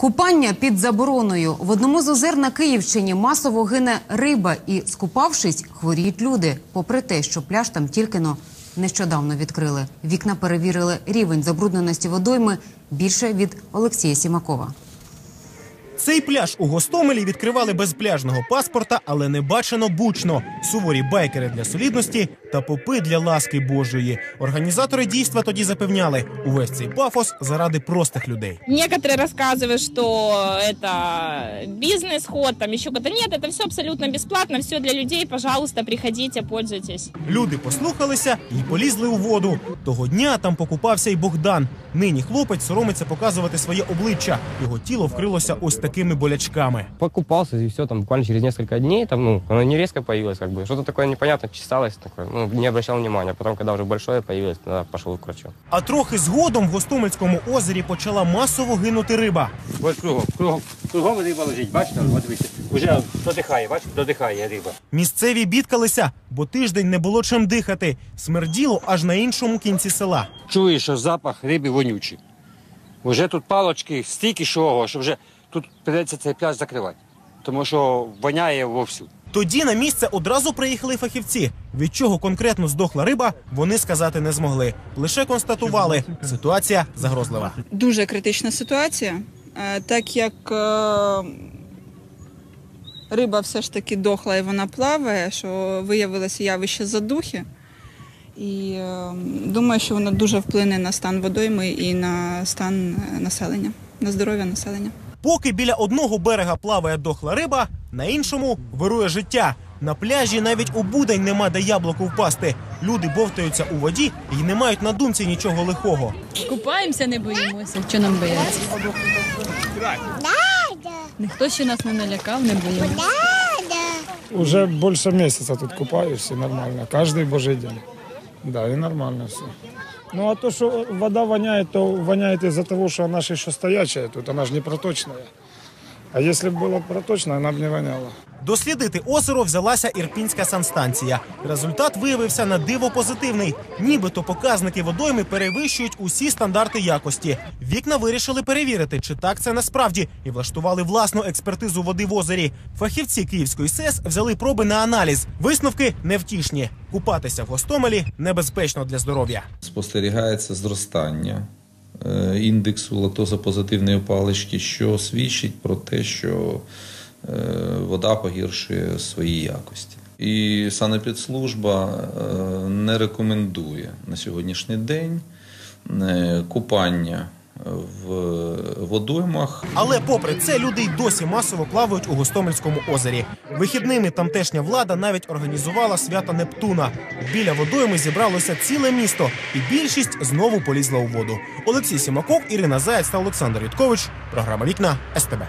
Купання під забороною в одному з озер на Київщині масово гине риба, і скупавшись, хворіють люди. Попри те, що пляж там тільки но нещодавно відкрили. Вікна перевірили рівень забрудненості водойми більше від Олексія Сімакова. Цей пляж у Гостомелі відкривали без пляжного паспорта, але не бачено бучно. Суворі байкери для солідності та попи для ласки Божої. Організатори дійства тоді запевняли, увесь цей пафос заради простих людей. Некоторые рассказывают, что это бизнес-ход, там еще что-то. Нет, это все абсолютно бесплатно, все для людей. Пожалуйста, приходите, пользуйтесь. Люди послухалися і полізли у воду. Того дня там покупався й Богдан. Нині хлопець соромиться показувати своє обличчя. Його тіло вкрилося ось такими болячками. покупался и все, там буквально через несколько дней, там, ну, оно не резко появилось, как бы, что-то такое непонятное, чесалось такое, ну, не обращал внимания. Потом, когда уже большое появилось, тогда пошел к врачу. А трохи згодом в Гостомельському озері почала масово гинути риба. Ось кругом, кругом, кругом риба лежить, бачите, от дивіться. Уже додихає, бачите, додихає риба. Місцеві бідкалися, бо тиждень не було чим дихати. Смерділо аж на іншому кінці села. Чуєш, що запах риби вонючий. Уже тут палочки стільки чого, що вже тут придеться цей пляж закривати. Тому що воняє вовсю. Тоді на місце одразу приїхали фахівці. Від чого конкретно здохла риба, вони сказати не змогли. Лише констатували, ситуація загрозлива. дуже критична ситуація, е, так як е, риба все ж таки дохла і вона плаває, що виявилося явище задухи. І е, думаю, що воно дуже вплине на стан водойми і на стан населення, на здоров'я населення. Поки біля одного берега плаває дохла риба, на іншому вирує життя. На пляжі навіть у будень нема де яблуку впасти. Люди бовтаються у воді і не мають на думці нічого лихого. Купаємося, не боїмося. Що нам бояться? Ніхто ще нас не налякав, не боїмося. Уже больше месяца тут купаюсь, и нормально. Каждый божий день. Да, и нормально все. Ну а то, что вода воняет, то воняет из-за того, что она же еще стоячая тут, она же не проточная. А если бы была проточная, она бы не воняла. Дослідити озеро взялася ірпінська санстанція. Результат виявився на диво позитивний. Нібито показники водойми перевищують усі стандарти якості. Вікна вирішили перевірити, чи так це насправді, і влаштували власну експертизу води в озері. Фахівці Київської СЕС взяли проби на аналіз. Висновки невтішні. Купатися в Гостомелі небезпечно для здоров'я. спостерігається зростання е, індексу лактозопозитивної палички, що свідчить про те, що е, вода погіршує свої якості. І санепідслужба е, не рекомендує на сьогоднішній день е, купання в водоймах Але попри це люди й досі масово плавають у Гостомельському озері. Вихідними тамтешня влада навіть організувала свято Нептуна. Біля водойми зібралося ціле місто, і більшість знову полізла у воду. Олексій Сімаков, Ірина Заєць та Олександр Юткович. Програма Вікна СТБ.